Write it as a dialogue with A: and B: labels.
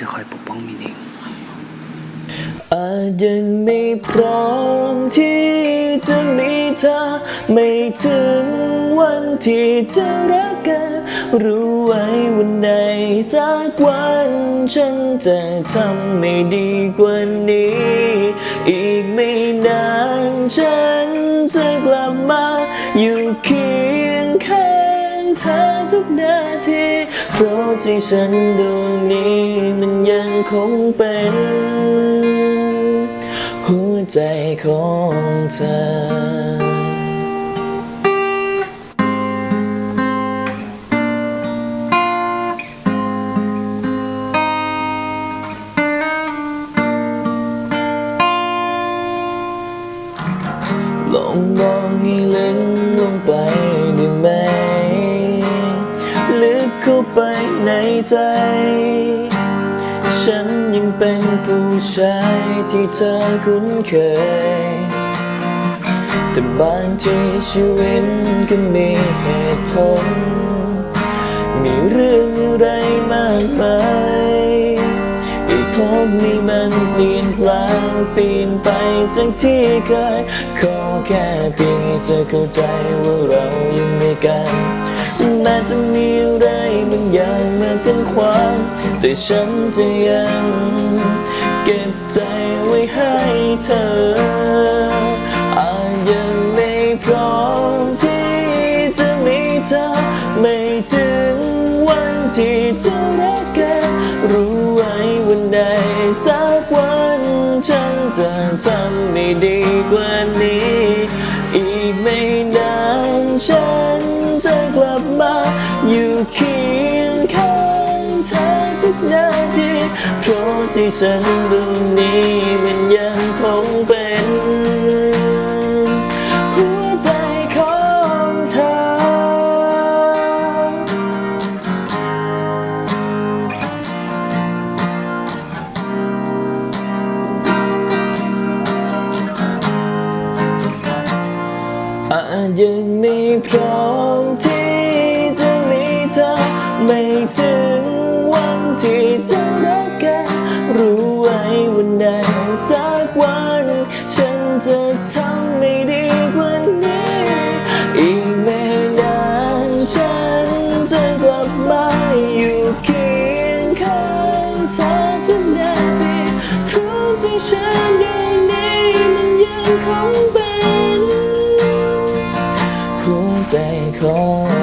A: จะคอยปกป้องมินเอง
B: อาจยังไม่พร้อมที่จะมีเธอ ไม่ถึงวันที่จะรักกัน รู้ไว้วันใดสักวัน ฉันจะทำไม่ดีกว่านี้ อีกไม่นานฉันจะกลับมา อยู่เคียงข้างเธอทุกนาที พราะใจฉันดวงนี้มันยังคงเป็น หัวใจของเธอลองมองให้ลึก ใจ ฉันยังเป็นผู้ชายที่เธอคุ้นเคย แต่บางทีชีวิตก็มีเหตุผล มีเรื่องอะไรมากมายอีกทบนี้มันเปลี่ยนแปลงเปลี่ยนไปจากที่เคย ขอแค่เพียงให้เธอเข้าใจว่าเรายังมีกัน แต่ฉันจะยังเก็บใจไว้ให้เธอ อาจยังไม่พร้อมที่จะมีเธอ ไม่ถึงวันที่จะรักกันรู้ไว้วันใดสักวัน ฉันจะทำไม่ดีกว่านี้ อีกไม่นานฉัน ทีเพราะที่ฉันตรงนี้มันยังคงเป็นหัวใจของเธอ อาจยังไม่พร้อ ฉันเองนี้มันยังคงเป็นหัวใจของ